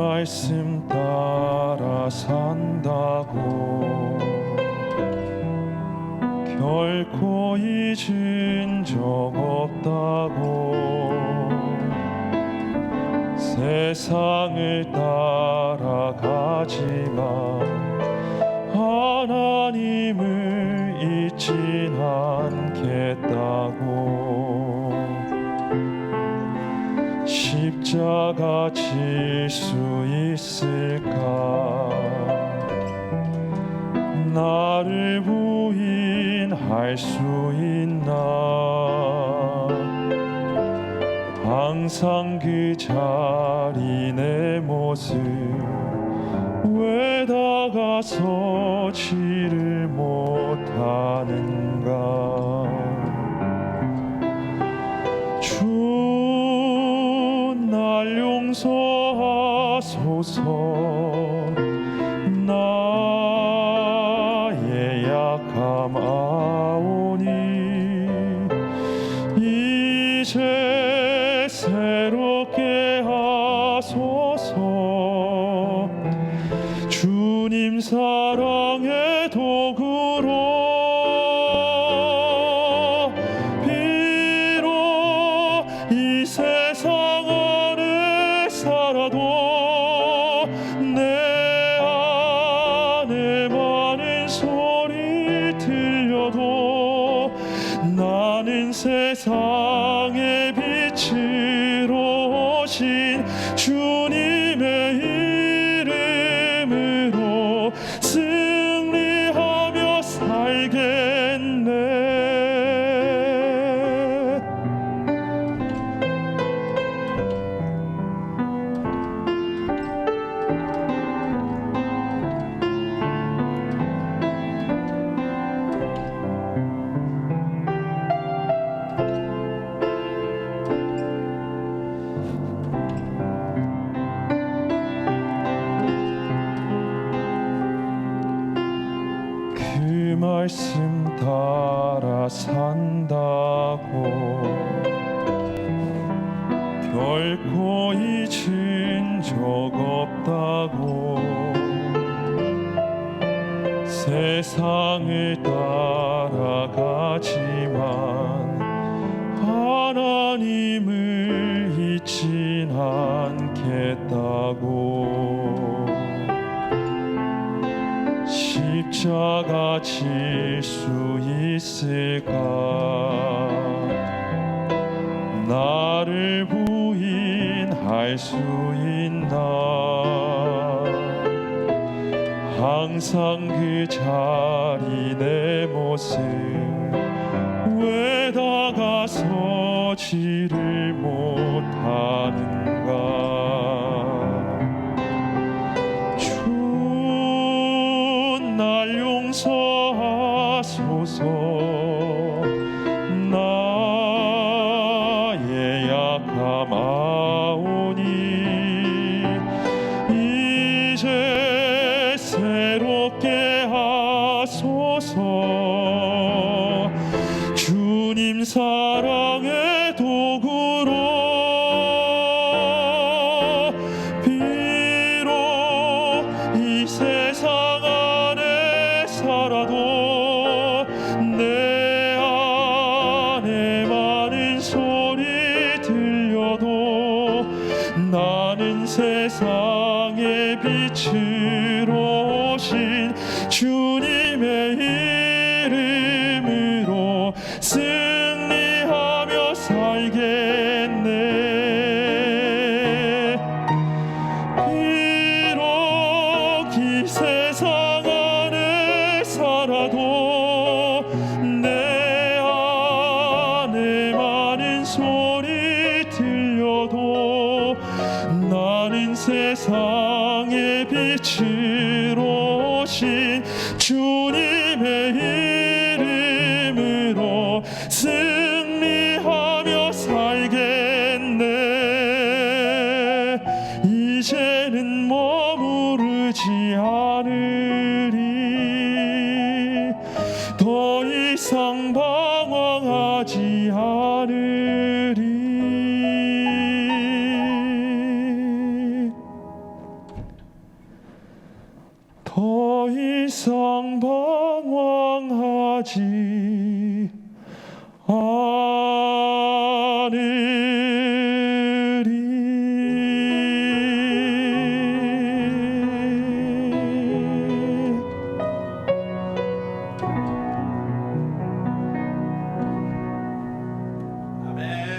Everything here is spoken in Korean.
그 말씀 따라 산다고. 결코 잊은 적 없다고. 세상을 따라가지만 하나님을 잊진 않겠다고 십자가 질 수 있을까? 나를 부인할 수 있나? 항상 그 자리 내 모습 왜 다가서지를 못하는가 용서하소서. 나의 약함 아오니 이제 새롭게 하소서 세상의 빛으로 오신 주님의 말씀 따라 산다고. 결코 잊은 적 없다고. 세상을 따라가지만 질수 있을까? 나를 부인할 수 있나? 항상 그 자리 내 모습 왜 다가서지를 하소서. 주님 사랑의 도구로 비록 이 세상 안에 살아도 내 안에 많은 소리 들려도 나는 세상의 빛으로 오신 주 살아도 내 안에 많은 소리 들려도 나는 세상의 빛으로 오신 주 차지하느리. 더 이상 방황하지 않